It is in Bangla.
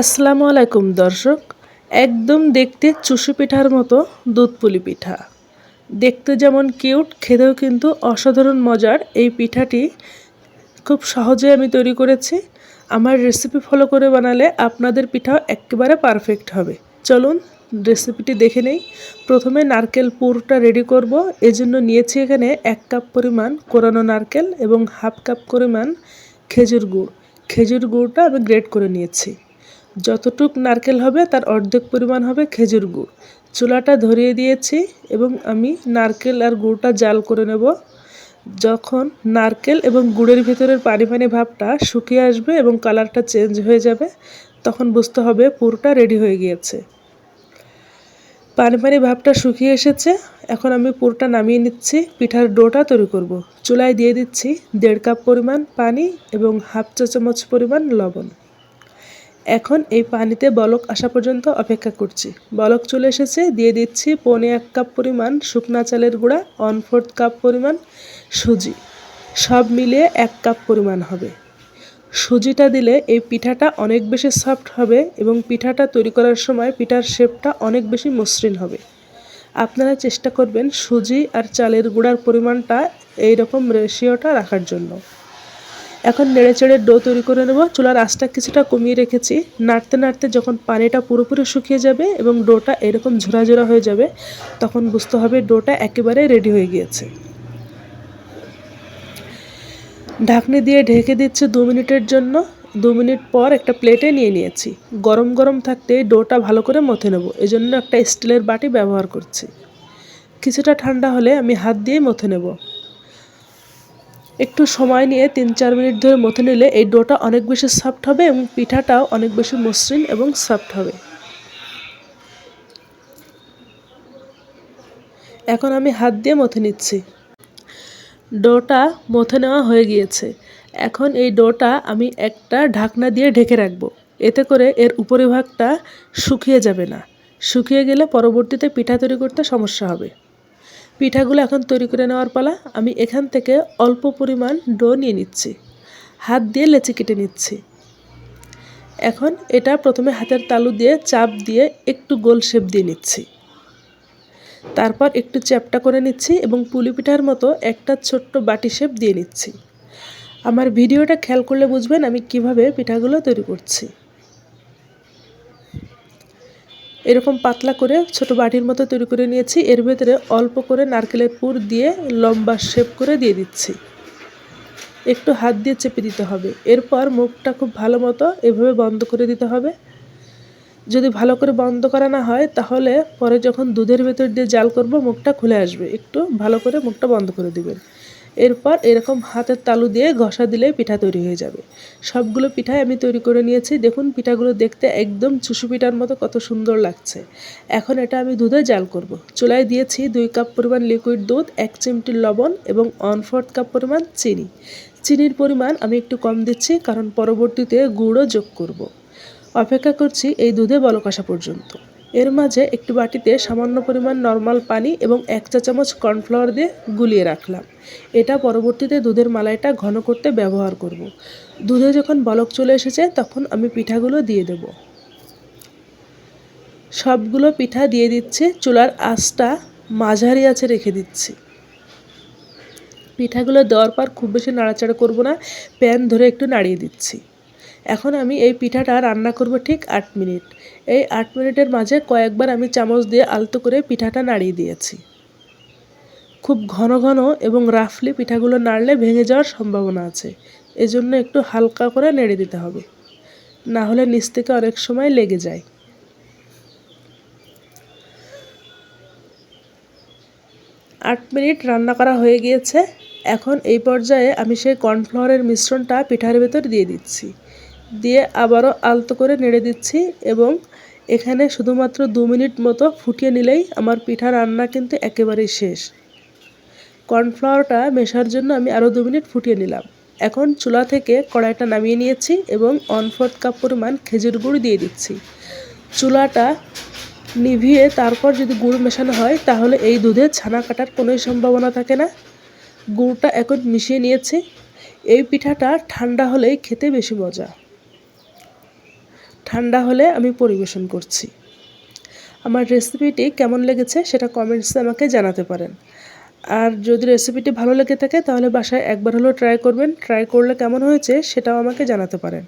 আসসালামু আলাইকুম দর্শক। একদম দেখতে চুষি পিঠার মতো দুধ পুলি পিঠা। দেখতে যেমন কিউট, খেতেও কিন্তু অসাধারণ মজার এই পিঠাটি খুব সহজে আমি তৈরি করেছি। আমার রেসিপি ফলো করে বানালে আপনাদের পিঠাও একেবারে পারফেক্ট হবে। চলুন রেসিপিটি দেখে নেই। প্রথমে নারকেল পুরটা রেডি করব। এজন্য নিয়েছি এখানে এক কাপ পরিমাণ কোরানো নারকেল এবং হাফ কাপ পরিমাণ খেজুর গুড়। খেজুর গুড়টা আমি গ্রেট করে নিয়েছি। যতটুক নারকেল হবে, তার অর্ধেক পরিমাণ হবে খেজুর গুড়। চুলাটা ধরিয়ে দিয়েছি এবং আমি নারকেল আর গুড়টা জাল করে নেব। যখন নারকেল এবং গুড়ের ভিতরের পানি পানি ভাবটা শুকিয়ে আসবে এবং কালারটা চেঞ্জ হয়ে যাবে, তখন বুঝতে হবে পুরটা রেডি হয়ে গিয়েছে। পানি পানি ভাবটা শুকিয়ে এসেছে, এখন আমি পুরটা নামিয়ে নিচ্ছি, পিঠার ডোটা তৈরি করব। চুলায় দিয়ে দিচ্ছি দেড় কাপ পরিমাণ পানি এবং হাফ চা চামচ পরিমাণ লবণ। এখন এই পানিতে বলক আসা পর্যন্ত অপেক্ষা করছি। বলক চলে এসেছে, দিয়ে দিচ্ছি পনে এক কাপ পরিমাণ শুকনা চালের গুঁড়া ওয়ান ফোর্থ কাপ পরিমাণ সুজি। সব মিলিয়ে এক কাপ পরিমাণ হবে। সুজিটা দিলে এই পিঠাটা অনেক বেশি সফট হবে এবং পিঠাটা তৈরি করার সময় পিঠার শেপটা অনেক বেশি মসৃণ হবে। আপনারা চেষ্টা করবেন সুজি আর চালের গুঁড়ার পরিমাণটা এই রকম রেশিওটা রাখার জন্য। এখন নেড়ে চেড়ে ডো তৈরি করে নেব। চুলার আঁচটা কিছুটা কমিয়ে রেখেছি। নাড়তে নাড়তে যখন পানিটা পুরোপুরি শুকিয়ে যাবে এবং ডোটা এরকম ঝোরা ঝোরা হয়ে যাবে, তখন বুঝতে হবে ডোটা একেবারে রেডি হয়ে গিয়েছে। ঢাকনি দিয়ে ঢেকে দিচ্ছে দু মিনিটের জন্য। দু মিনিট পর একটা প্লেটে নিয়ে নিয়েছি। গরম গরম থাকতে ডোটা ভালো করে মথে নেব। এজন্য একটা স্টিলের বাটি ব্যবহার করছি। কিছুটা ঠান্ডা হলে আমি হাত দিয়ে মথে নেব। একটু সময় নিয়ে তিন চার মিনিট ধরে মথে নিলে এই ডোটা অনেক বেশি সফট হবে এবং পিঠাটাও অনেক বেশি মসৃণ এবং সফট হবে। এখন আমি হাত দিয়ে মথে নিচ্ছি। ডোটা মথে নেওয়া হয়ে গিয়েছে। এখন এই ডোটা আমি একটা ঢাকনা দিয়ে ঢেকে রাখব। এতে করে এর উপরিভাগটা শুকিয়ে যাবে না। শুকিয়ে গেলে পরবর্তীতে পিঠা তৈরি করতে সমস্যা হবে। পিঠাগুলো এখন তৈরি করে নেওয়ার পালা। আমি এখান থেকে অল্প পরিমাণ ডো নিয়ে নিচ্ছি। হাত দিয়ে লেচি কেটে নিচ্ছি। এখন এটা প্রথমে হাতের তালু দিয়ে চাপ দিয়ে একটু গোল শেপ দিয়ে নিচ্ছি। তারপর একটু চ্যাপটা করে নিচ্ছি এবং পুলি পিঠার মতো একটা ছোট্ট বাটি শেপ দিয়ে নিচ্ছি। আমার ভিডিওটা খেয়াল করলে বুঝবেন আমি কীভাবে পিঠাগুলো তৈরি করছি। এরকম পাতলা করে ছোট বাটির মতো তৈরি করে নিয়েছি। এর ভেতরে অল্প করে নারকেলের পুর দিয়ে লম্বা শেপ করে দিয়ে দিচ্ছি। একটু হাত দিয়ে চেপে দিতে হবে। এরপর মুখটা খুব ভালো মতো এভাবে বন্ধ করে দিতে হবে। যদি ভালো করে বন্ধ করা না হয়, তাহলে পরে যখন দুধের ভেতর দিয়ে জাল করব, মুখটা খুলে আসবে। একটু ভালো করে মুখটা বন্ধ করে দিবেন। এরপর এরকম হাতের তালু দিয়ে ঘষা দিলে পিঠা তৈরি হয়ে যাবে। সবগুলো পিঠাই আমি তৈরি করে নিয়েছি। দেখুন, পিঠাগুলো দেখতে একদম চুষু পিঠার মতো কত সুন্দর লাগছে। এখন এটা আমি দুধে জাল করব। চুলায় দিয়েছি দুই কাপ পরিমাণ লিকুইড দুধ, এক চিমটি লবণ এবং ওয়ান ফোর্থ কাপ পরিমাণ চিনি। চিনির পরিমাণ আমি একটু কম দিচ্ছি কারণ পরবর্তীতে গুঁড়ো যোগ করব। অপেক্ষা করছি এই দুধে বলক আসা পর্যন্ত। এর মাঝে একটি বাটিতে সামান্য পরিমাণ নর্মাল পানি এবং এক চা চামচ কর্নফ্লাওয়ার দিয়ে গুলিয়ে রাখলাম। এটা পরবর্তীতে দুধের মালাইটা ঘন করতে ব্যবহার করব। দুধে যখন বলক চলে এসেছে, তখন আমি পিঠাগুলো দিয়ে দেব। সবগুলো পিঠা দিয়ে দিচ্ছি, চুলার আঁচটা মাঝারি আছে রেখে দিচ্ছি। পিঠাগুলো দেওয়ার পর খুব বেশি নাড়াচাড়া করব না, প্যান ধরে একটু নাড়িয়ে দিচ্ছি। এখন আমি এই পিঠাটা রান্না করব ঠিক আট মিনিট। এই আট মিনিটের মাঝে কয়েকবার আমি চামচ দিয়ে আলতো করে পিঠাটা নাড়িয়ে দিয়েছি। খুব ঘন ঘন এবং রাফলি পিঠাগুলো নাড়লে ভেঙে যাওয়ার সম্ভাবনা আছে। এজন্য একটু হালকা করে নেড়ে দিতে হবে। না হলে নিচ থেকে অনেক সময় লেগে যায়। আট মিনিট রান্না করা হয়ে গিয়েছে। এখন এই পর্যায়ে আমি সেই কর্নফ্লাওয়ারের মিশ্রণটা পিঠার ভেতর দিয়ে দিচ্ছি। দিয়ে আবারও আলতো করে নেড়ে দিচ্ছি এবং এখানে শুধুমাত্র দু মিনিট মতো ফুটিয়ে নিলেই আমার পিঠা রান্না কিন্তু একেবারেই শেষ। কর্নফ্লাওয়ারটা মেশার জন্য আমি আরও দু মিনিট ফুটিয়ে নিলাম। এখন চুলা থেকে কড়াইটা নামিয়ে নিয়েছি এবং ওয়ান ফোর্থ কাপ পরিমাণ খেজুর গুড় দিয়ে দিচ্ছি। চুলাটা নিভিয়ে তারপর যদি গুড় মেশানো হয়, তাহলে এই দুধে ছানা কাটার কোনোই সম্ভাবনা থাকে না। গুড়টা এখন মিশিয়ে নিয়েছি। এই পিঠাটা ঠান্ডা হলেই খেতে বেশি মজা। ঠান্ডা হলে আমি পরিবেশন করছি। আমার রেসিপিটি কেমন লেগেছে সেটা কমেন্টসে আমাকে জানাতে পারেন। আর যদি রেসিপিটি ভালো লেগে থাকে তাহলে বাসায় একবার হলেও ট্রাই করবেন। ট্রাই করলে কেমন হয়েছে সেটাও আমাকে জানাতে পারেন।